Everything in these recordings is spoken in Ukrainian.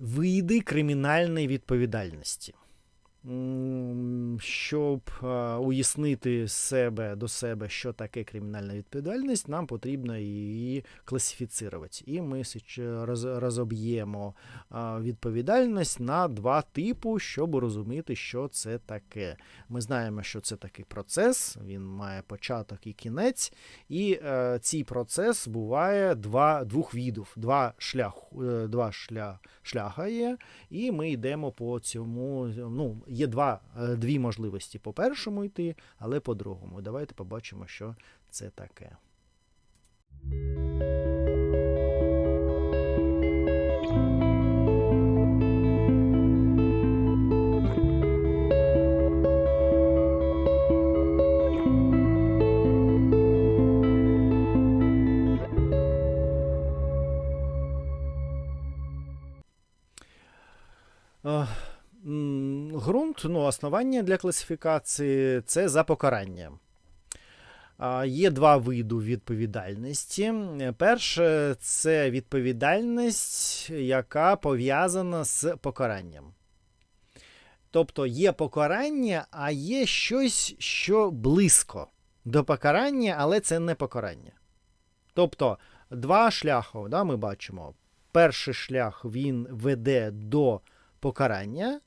види кримінальної відповідальності. Щоб е, уяснити себе до себе, що таке кримінальна відповідальність, нам потрібно її класифіцирувати. І ми розоб'ємо е, відповідальність на два типи, щоб розуміти, що це таке. Ми знаємо, що це такий процес, він має початок і кінець, і е, цей процес буває два, двох видів, два, шлях, е, два шлях, шляха є, і ми йдемо по цьому. Ну, є два, е, дві можливості по першому йти, але по другому. Давайте побачимо, що це таке. Ґрунт, ну, основання для класифікації це за покаранням. Є два види відповідальності. Перше це відповідальність, яка пов'язана з покаранням. Тобто є покарання, а є щось, що близько до покарання, але це не покарання. Тобто, два шляхи да, ми бачимо. Перший шлях він веде до покарання,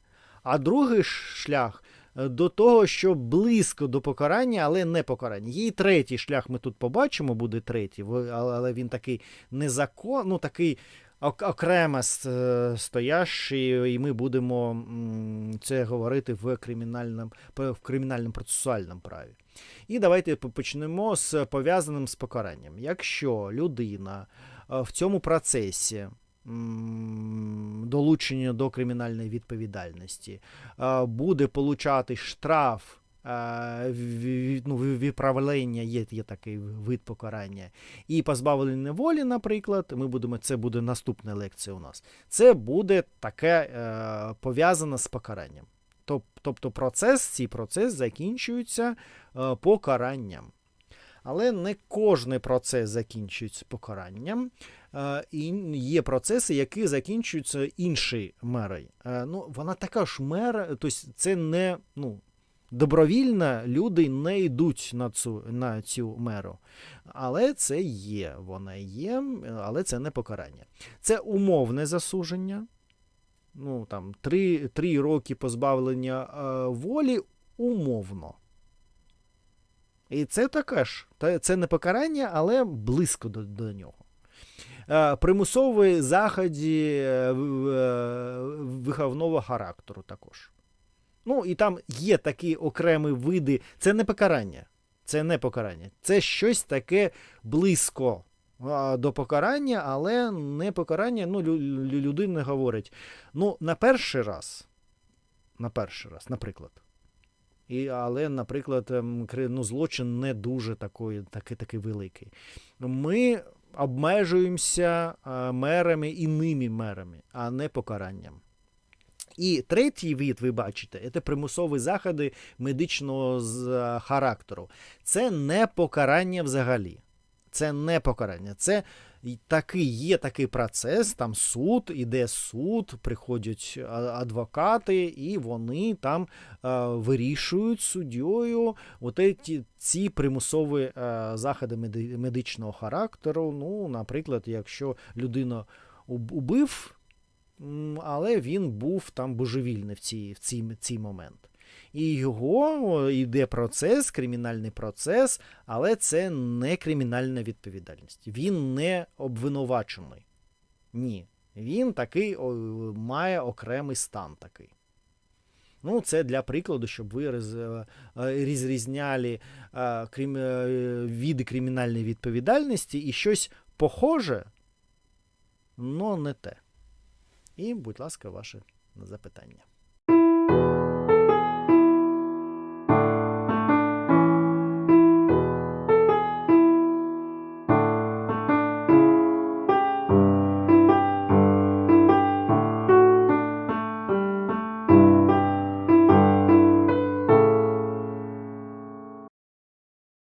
а другий шлях е, до того, що близько до покарання, але не покарання. І третій шлях, ми тут побачимо, буде третій, але він такий незакон, ну такий окремо е, стоящий, і ми будемо це говорити в кримінальному, в кримінальному процесуальному праві. І давайте по- почнемо з пов'язаним з покаранням. Якщо людина е, в цьому процесі долучення до кримінальної відповідальності е, буде получати штраф. е, Ну, ві- відправлення є, є такий вид покарання, і позбавлення волі, наприклад, ми будемо, це буде наступна лекція у нас. Це буде таке е, пов'язане з покаранням. Тоб- Тобто процес, цей процес закінчується е, покаранням. Але не кожний процес закінчується покаранням. Е, І є процеси, які закінчуються іншою мерою. Е, Ну, вона така ж мера, тобто це не ну, добровільно люди не йдуть на цю, на цю меру. Але це є, вона є, але це не покарання. Це умовне засудження. Ну, там, три, три роки позбавлення е, волі умовно. І це таке ж. Це не покарання, але близько до, до нього. Е, Примусові заходи е, е, виховного характеру також. Ну, і там є такі окремі види. Це не покарання. Це не покарання. Це щось таке близько до покарання, але не покарання. Ну, лю- лю- людина говорить: ну, на перший раз, на перший раз, наприклад. І, але, наприклад, ем, ну, злочин не дуже такий, такий, такий великий. Ми обмежуємося мерами мерами іними мерами, а не покаранням. І третій вид, ви бачите, це примусові заходи медичного е, характеру. Це не покарання взагалі. Це не покарання. Це такий є такий процес, там суд, іде суд, приходять адвокати, і вони там е, вирішують суддєю ці, ці примусові е, заходи меди- медичного характеру. Ну, наприклад, якщо людина убив, але він був там божевільний в цій, в цій, цій момент. І його йде процес, кримінальний процес, але це не кримінальна відповідальність. Він не обвинувачений. Ні. Він такий має окремий стан такий. Ну, це для прикладу, щоб ви е, е, розрізняли е, крим, е, види кримінальної відповідальності і щось похоже, але не те. І, будь ласка, ваше запитання.